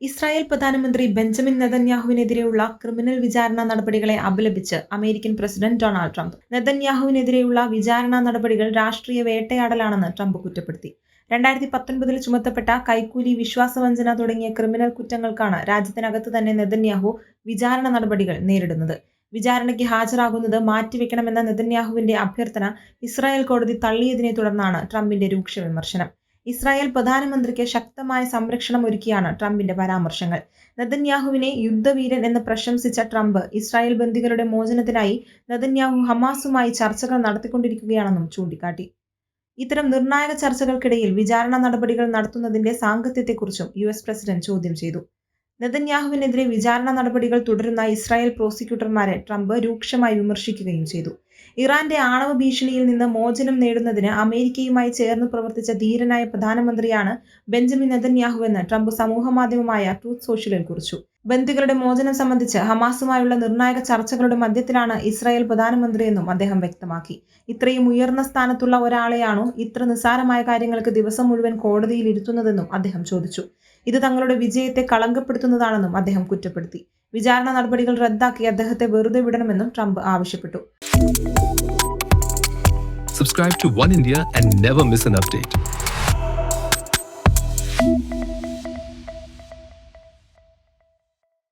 Israel പ്രധാനമന്ത്രി Benjamin നെതന്യാഹുവിനെതിരെയുള്ള criminal വിചാരണ നടപടികളെ അപലപിച്ച് അമേരിക്കൻ പ്രസിഡന്റ് ഡൊണാൾഡ് ട്രംപ്. നെതന്യാഹുവിനെതിരെയുള്ള വിചാരണ നടപടികൾ രാഷ്ട്രീയ വേട്ടയാടലാണെന്ന് ട്രംപ് കുറ്റപ്പെടുത്തി. രണ്ടായിരത്തി പത്തൊൻപതിൽ ചുമത്തപ്പെട്ട കൈക്കൂലി വിശ്വാസവഞ്ചന തുടങ്ങിയ ക്രിമിനൽ കുറ്റങ്ങൾക്കാണ് രാജ്യത്തിനകത്ത് തന്നെ നെതന്യാഹു വിചാരണ നടപടികൾ നേരിടുന്നത്. വിചാരണയ്ക്ക് ഹാജരാകുന്നത് മാറ്റിവെക്കണമെന്ന നെതന്യാഹുവിന്റെ അഭ്യർത്ഥന ഇസ്രായേൽ കോടതി തള്ളിയതിനെ തുടർന്നാണ് ട്രംപിന്റെ രൂക്ഷ വിമർശനം ഇസ്രായേൽ പ്രധാനമന്ത്രിക്ക് ശക്തമായ സംരക്ഷണം ഒരുക്കിയാണ് ട്രംപിന്റെ പരാമർശങ്ങൾ. നദന്യാഹുവിനെ യുദ്ധവീരൻ എന്ന് പ്രശംസിച്ച ട്രംപ് ഇസ്രായേൽ ബന്ധികളുടെ മോചനത്തിനായി നദന്യാഹു ഹമാസുമായി ചർച്ചകൾ നടത്തിക്കൊണ്ടിരിക്കുകയാണെന്നും ചൂണ്ടിക്കാട്ടി. ഇത്തരം നിർണായക ചർച്ചകൾക്കിടയിൽ വിചാരണ നടപടികൾ നടത്തുന്നതിന്റെ സാങ്കത്യത്തെക്കുറിച്ചും യു എസ് പ്രസിഡന്റ് ചോദ്യം ചെയ്തു. നെതന്യാഹുവിനെതിരെ വിചാരണ നടപടികൾ തുടരുന്ന ഇസ്രായേൽ പ്രോസിക്യൂട്ടർമാരെ ട്രംപ് രൂക്ഷമായി വിമർശിക്കുകയും ചെയ്തു. ഇറാന്റെ ആണവ ഭീഷണിയിൽ നിന്ന് മോചനം നേടുന്നതിന് അമേരിക്കയുമായി ചേർന്ന് പ്രവർത്തിച്ച ധീരനായ പ്രധാനമന്ത്രിയാണ് ബെഞ്ചമിൻ നെതന്യാഹുവെന്ന് ട്രംപ് സമൂഹമാധ്യമമായ ട്രൂത്ത് സോഷ്യലിൽ കുറിച്ചു. ബന്ദികളുടെ മോചനം സംബന്ധിച്ച് ഹമാസുമായുള്ള നിർണായക ചർച്ചകളുടെ മധ്യത്തിലാണ് ഇസ്രായേൽ പ്രധാനമന്ത്രിയെന്നും അദ്ദേഹം വ്യക്തമാക്കി. ഇത്രയും ഉയർന്ന സ്ഥാനത്തുള്ള ഒരാളെയാണോ ഇത്ര നിസ്സാരമായ കാര്യങ്ങൾക്ക് ദിവസം മുഴുവൻ കോടതിയിൽ ഇരുത്തുന്നതെന്നും അദ്ദേഹം ചോദിച്ചു. ഇത് തങ്ങളുടെ വിജയത്തെ കളങ്കപ്പെടുത്തുന്നതാണെന്നും അദ്ദേഹം കുറ്റപ്പെടുത്തി. വിചാരണ നടപടികൾ റദ്ദാക്കി അദ്ദേഹത്തെ വെറുതെ വിടണമെന്നും ട്രംപ് ആവശ്യപ്പെട്ടു. Subscribe to One India and never miss an update.